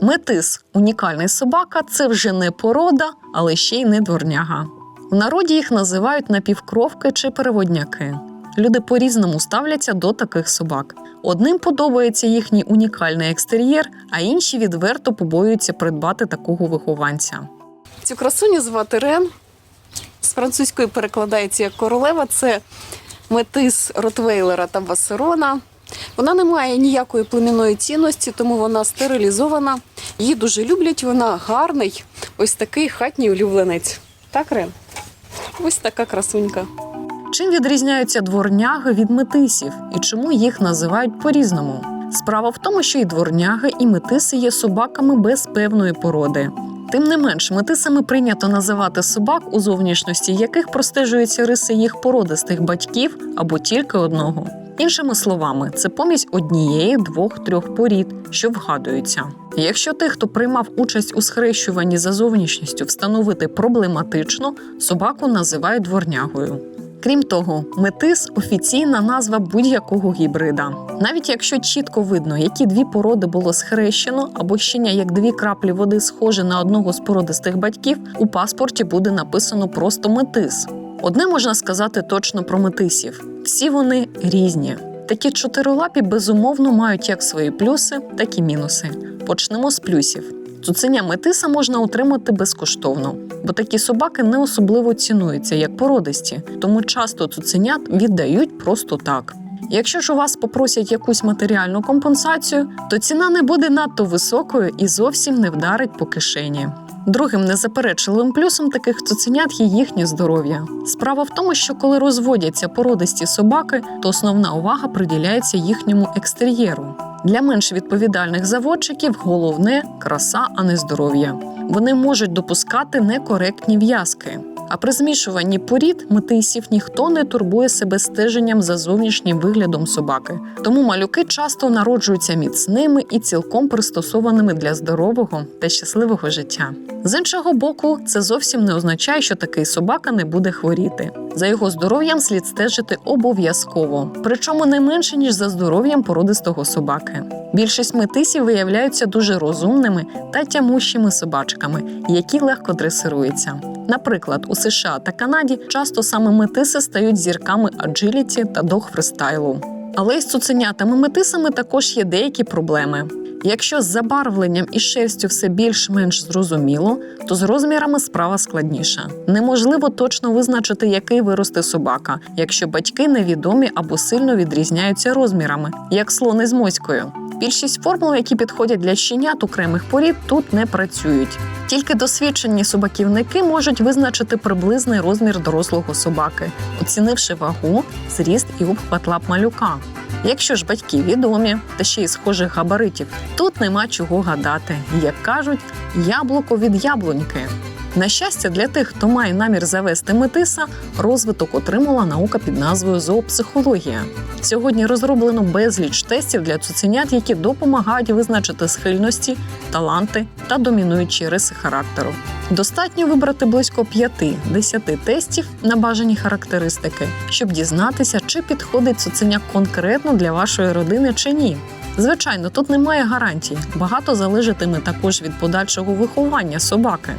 Метис унікальний собака це вже не порода, але ще й не дворняга. В народі їх називають напівкровки чи переводняки. Люди по-різному ставляться до таких собак. Одним подобається їхній унікальний екстер'єр, а інші відверто побоюються придбати такого вихованця. Цю красуню звати Рен. З французької перекладається як королева. Це метис Ротвейлера та Басерона. Вона не має ніякої племінної цінності, тому вона стерилізована. Її дуже люблять. Вона гарний, ось такий хатній улюбленець. Так, Рен? Ось така красунька. Чим відрізняються дворняги від метисів і чому їх називають по-різному? Справа в тому, що і дворняги, і метиси є собаками без певної породи. Тим не менш, метисами прийнято називати собак, у зовнішності яких простежуються риси їх породистих батьків або тільки одного. Іншими словами, це помість однієї, двох, трьох порід, що вгадуються. Якщо тих, хто приймав участь у схрещуванні за зовнішністю, встановити проблематично, собаку називають дворнягою. Крім того, метис офіційна назва будь-якого гібрида. Навіть якщо чітко видно, які дві породи було схрещено, або щеня як дві краплі води схоже на одного з породистих батьків, у паспорті буде написано просто метис. Одне можна сказати точно про метисів: всі вони різні. Такі чотирилапі безумовно мають як свої плюси, так і мінуси. Почнемо з плюсів. Цуценя метиса можна отримати безкоштовно, бо такі собаки не особливо цінуються як породисті, тому часто цуценят віддають просто так. Якщо ж у вас попросять якусь матеріальну компенсацію, то ціна не буде надто високою і зовсім не вдарить по кишені. Другим незаперечливим плюсом таких цуценят є їхнє здоров'я. Справа в тому, що коли розводяться породисті собаки, то основна увага приділяється їхньому екстер'єру. Для менш відповідальних заводчиків головне краса, а не здоров'я. Вони можуть допускати некоректні в'язки. А при змішуванні порід метисів ніхто не турбує себе стеженням за зовнішнім виглядом собаки. Тому малюки часто народжуються міцними і цілком пристосованими для здорового та щасливого життя. З іншого боку, це зовсім не означає, що такий собака не буде хворіти. За його здоров'ям слід стежити обов'язково, причому не менше ніж за здоров'ям породистого собаки. Більшість метисів виявляються дуже розумними та тямущими собачками, які легко дресируються. Наприклад, у США та Канаді часто саме метиси стають зірками аджиліті та дog-фристайлу. Але із цуценятами метисами також є деякі проблеми. Якщо з забарвленням і шерстю все більш-менш зрозуміло, то з розмірами справа складніша. Неможливо точно визначити, який виросте собака, якщо батьки невідомі або сильно відрізняються розмірами, як слони з моською. Більшість формул, які підходять для щенят окремих порід, тут не працюють. Тільки досвідчені собаківники можуть визначити приблизний розмір дорослого собаки, оцінивши вагу, зріст і обхват лап малюка. Якщо ж батьки відомі та ще й схожих габаритів, тут нема чого гадати. Як кажуть, яблуко від яблуньки. На щастя, для тих, хто має намір завести метиса, розвиток отримала наука під назвою зоопсихологія. Сьогодні розроблено безліч тестів для цуценят, які допомагають визначити схильності, таланти та домінуючі риси характеру. Достатньо вибрати близько 5-10 тестів на бажані характеристики, щоб дізнатися, чи підходить цуценя конкретно для вашої родини чи ні. Звичайно, тут немає гарантій. Багато залежатиме також від подальшого виховання собаки.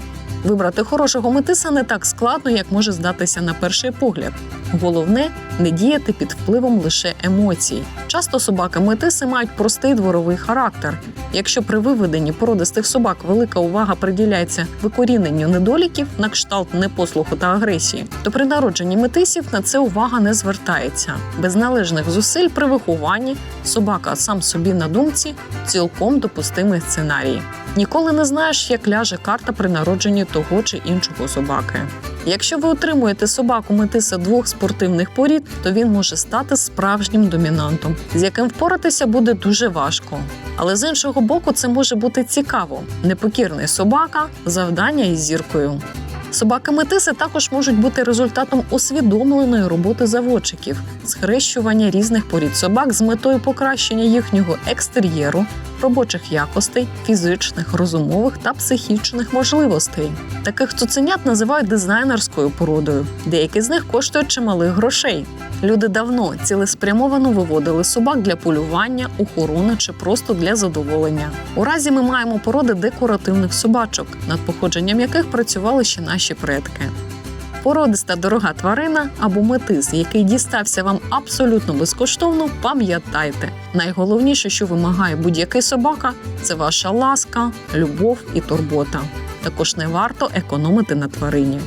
Вибрати хорошого метиса не так складно, як може здатися на перший погляд. Головне не діяти під впливом лише емоцій. Часто собаки метиси мають простий дворовий характер. Якщо при виведенні породистих собак велика увага приділяється викоріненню недоліків на кшталт непослуху та агресії, то при народженні метисів на це увага не звертається. Без належних зусиль при вихованні собака сам собі на думці цілком допустимий сценарій. Ніколи не знаєш, як ляже карта при народженні того чи іншого собаки. Якщо ви отримуєте собаку метиса двох спортивних порід, то він може стати справжнім домінантом, з яким впоратися буде дуже важко. Але з іншого боку, це може бути цікаво. Непокірний собака, завдання із зіркою. Собаки метиси також можуть бути результатом усвідомленої роботи заводчиків, схрещування різних порід собак з метою покращення їхнього екстер'єру, робочих якостей, фізичних, розумових та психічних можливостей. Таких цуценят називають дизайнерською породою. Деякі з них коштують чималих грошей. Люди давно цілеспрямовано виводили собак для полювання, охорони чи просто для задоволення. У разі ми маємо породи декоративних собачок, над походженням яких працювали ще наші предки. Породиста дорога тварина або метис, який дістався вам абсолютно безкоштовно, пам'ятайте. Найголовніше, що вимагає будь-який собака, це ваша ласка, любов і турбота. Також не варто економити на тварині.